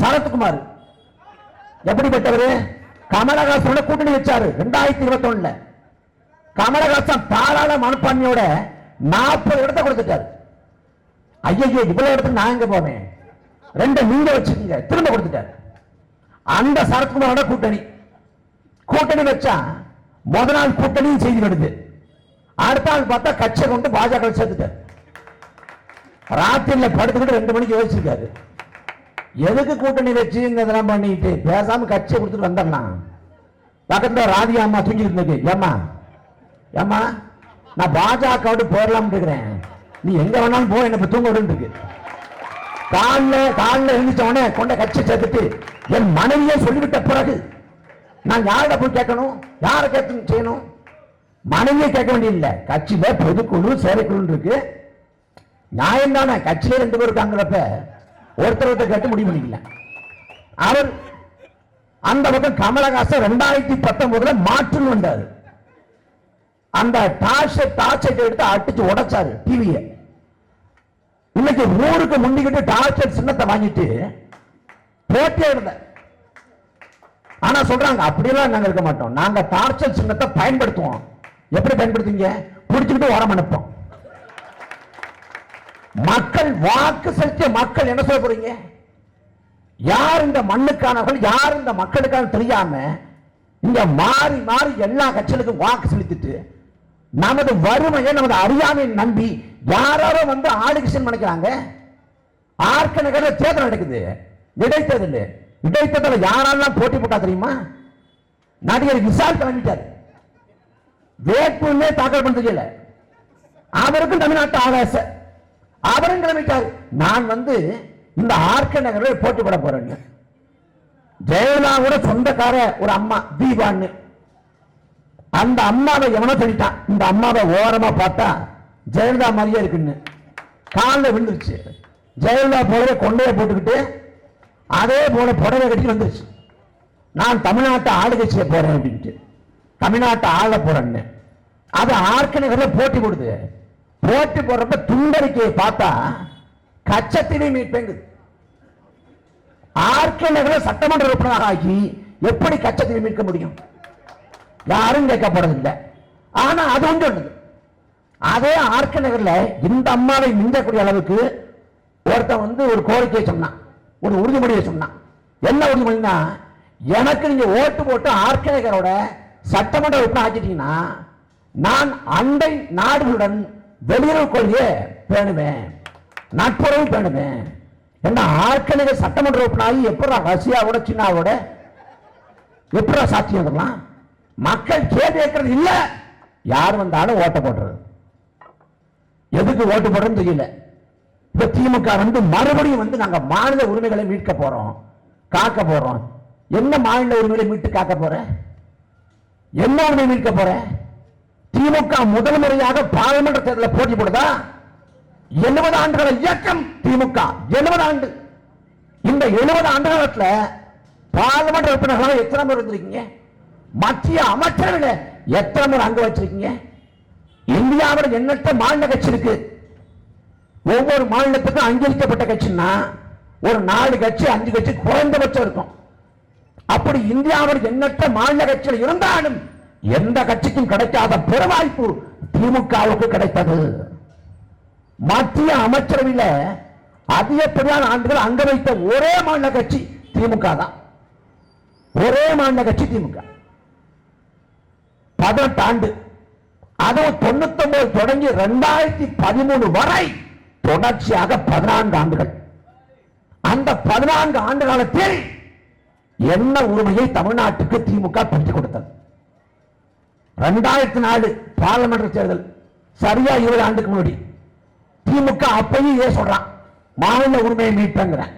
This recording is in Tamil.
சரத்குமார். எப்படிப்பட்டவர்? கமலஹாசனோட கூட்டணி வச்சாரு ரெண்டாயிரத்தி இருபத்தி ஒண்ணுல கமலஹாசன் தாராள மனப்பான்மையோட நாற்பது இடத்தை கொடுத்துட்டாரு. ஐயோ இவ்வளவு இடத்துக்கு நான் எங்க போவேன் ரெண்டு நீங்க வச்சுக்கீங்க திரும்ப கொடுத்துட்டாரு. அந்த சரத்குமாரோட கூட்டணி. கூட்டணி வச்சா முத நாள் கூட்டணியும் செய்தி வருது. அடுத்த நாள் பார்த்தா கட்சியை கொண்டு பாஜக சேர்த்துட்டார். ராத்திரில படுத்துக்கிட்டு ரெண்டு மணிக்கு யோசிச்சிருக்காரு. எதுக்கு கூட்டணி வச்சு இதெல்லாம் பண்ணிட்டு பேசாம கட்சியை கொடுத்துட்டு வந்துடலாம். பக்கத்துல ராதி அம்மா தூங்கிட்டு இருந்தது ஏம்மா? ஏம்மா? நான் பாஜக விட்டு இருக்கிறேன். நீ எங்க வேணாலும் போ என்ன தூங்க விடுன்னு இருக்கு. காலில் காலில் எழுந்திரிச்ச கொண்ட கட்சி சேர்த்துட்டு என் மனைவியே சொல்லிவிட்ட பிறகு நான் யாரிட போய் கேட்கணும்? யாரை கேட்க செய்யணும்? மனைவியை கேட்க வேண்டியதில்லை. கட்சியில் பொதுக்குழு செயற்குழு இருக்கு. நியாயம் தானே கட்சியில ரெண்டு பேர் இருக்காங்கிறப்ப ஒருத்தர் ஒருத்தர் கேட்டு முடிவு பண்ணிக்கல. அவர் அந்த பக்கம் கமலஹாசன் ரெண்டாயிரத்தி பத்தொன்பதுல மாற்றம் வந்தாரு. அந்த டார்ச் டார்ச் எடுத்து அடிச்சு உடைச்சாரு டிவிய இன்னைக்கு ஊருக்கு முன்னிக்கிட்டு டார்ச்சர் சின்னத்தை வாங்கிட்டு போட்டே இருந்த ஆனா சொல்றாங்க அப்படியெல்லாம் நாங்க இருக்க மாட்டோம். நாங்க டார்ச்சர் சின்னத்தை பயன்படுத்துவோம். எப்படி பயன்படுத்துவீங்க? பிடிச்சிக்கிட்டு உரம் அனுப்போம் மக்கள் வாக்கு செலுத்திய மக்கள் என்ன சொல்ல போறீங்க? யார் இந்த மண்ணுக்கானவர்கள் யார் இந்த மக்களுக்கான தெரியாம இங்க மாறி மாறி எல்லா கட்சிகளுக்கும் வாக்கு செலுத்திட்டு நமது வறுமையை நமது அறியாமையை நம்பி யாரோ வந்து ஆளுகிஷன் நினைக்கிறாங்க? ஆர்க்க நகர்ல தேர்தல் நடக்குது. இடைத்தேர்தல். இடைத்தேர்தல் யாரெல்லாம் போட்டி போட்டா தெரியுமா? நடிகர் விசால் கிளம்பிட்டார் வேட்புமே தாக்கல் பண்ண தெரியல அவருக்கும் தமிழ்நாட்டு ஆவேச அவரும் கிளம்பிட்டார். நான் வந்து இந்த ஆர்க்க நகரில் போட்டி போட போறேன். ஜெயலலிதா கூட சொந்தக்கார ஒரு அம்மா தீபான்னு. அந்த அம்மாவை எவனோ சொல்லிட்டான். இந்த அம்மாவை ஓரமா பார்த்தா ஜெயலலிதா மாதிரியே இருக்குன்னு. காலில் விழுந்துருச்சு. ஜெயலலிதா போலவே கொண்டையை போட்டுக்கிட்டு அதே போல புடவை கட்டி வந்துருச்சு. நான் தமிழ்நாட்டை ஆளுகை செய்ய போறேன் அப்படின்ட்டு. தமிழ்நாட்டை ஆள போறேன்னு. அது ஆர்கனகர்ல போட்டி கொடுத்து போட்டு போடுறப்ப துண்டறிக்கையை பார்த்தா கச்சத்தினை மீட்பேங்குது ஆர்கே நகர சட்டமன்ற உறுப்பினராக ஆகி எப்படி கச்சத்தினை மீட்க முடியும்? யாரும் கேட்கப்படுறதில்லை. ஆனா அது ஒன்று ஒன்று அதே ஆர்கே நகர்ல இந்த அம்மாவை மிஞ்சக்கூடிய அளவுக்கு ஒருத்தன் வந்து ஒரு கோரிக்கையை சொன்னான். ஒரு உறுதிமொழியை சொன்னான். என்ன உறுதிமொழினா எனக்கு நீங்க ஓட்டு போட்டு ஆர்கே நகரோட சட்டமன்ற உறுப்பினர் ஆக்கிட்டீங்கன்னா நான் அண்டை நாடுகளுடன் வெளியுறவு கொள்கையை பேணுவேன். நட்புறவு பேணுவேன். என்ன ஆட்களுக்கு சட்டமன்ற உறுப்பினராகி எப்படா ரஷ்யாவோட சீனாவோட எப்படா சாட்சியம் இதெல்லாம் மக்கள் கேள்வி கேட்கறது இல்லை. யார் வந்தாலும் ஓட்ட போடுறது எதுக்கு ஓட்டு போடுறதுன்னு தெரியல. இப்போ திமுக வந்து மறுபடியும் வந்து நாங்கள் மாநில உரிமைகளை மீட்க போகிறோம் காக்க போகிறோம் என்ன மாநில உரிமைகளை மீட்டு காக்க போகிறேன் என்ன உரிமை மீட்க போகிறேன் திமுக முதல் முறையாக பாராளுமன்ற தேர்தலில் போட்டி போடுதா? எழுபது ஆண்டுகள இயக்கம் திமுக. எழுபது ஆண்டு. இந்த எழுபது ஆண்டு காலத்தில் பாராளுமன்ற உறுப்பினர்களாக எத்தனை பேர் இருந்திருக்கீங்க? மத்திய அமைச்சர்கள் எத்தனை பேர் அங்க வச்சிருக்கீங்க? இந்தியாவில் எண்ணற்ற மாநில கட்சி இருக்கு. ஒவ்வொரு மாநிலத்துக்கும் அங்கீகரிக்கப்பட்ட கட்சின்னா ஒரு நாலு கட்சி அஞ்சு கட்சி குறைந்தபட்சம் இருக்கும். அப்படி இந்தியாவில் எண்ணற்ற மாநில கட்சிகள் இருந்தாலும் எந்த கட்சிக்கும் கிடைக்காத பெருவாய்ப்பு திமுகவுக்கு கிடைத்தது. மத்திய அமைச்சரவையில அதிகப்படியான ஆண்டுகள் அங்க வைத்த ஒரே மாநில கட்சி திமுக தான். ஒரே மாநில கட்சி திமுக. பதினெட்டு ஆண்டு. அதுவும் தொண்ணூத்தி ஒன்பது தொடங்கி ரெண்டாயிரத்தி பதிமூணு வரை தொடர்ச்சியாக பதினான்கு ஆண்டுகள். அந்த பதினான்கு ஆண்டு காலத்தில் என்ன உரிமையை தமிழ்நாட்டுக்கு திமுக பெற்றுக் கொடுத்தது? ரெண்டாயிரத்தி நாலு பாராளுமன்ற தேர்தல். சரியா இருபது ஆண்டுக்கு முன்னாடி. திமுக அப்பயும் இதே சொல்றான். மாநில உரிமையை மீட்பேங்கிறேன்.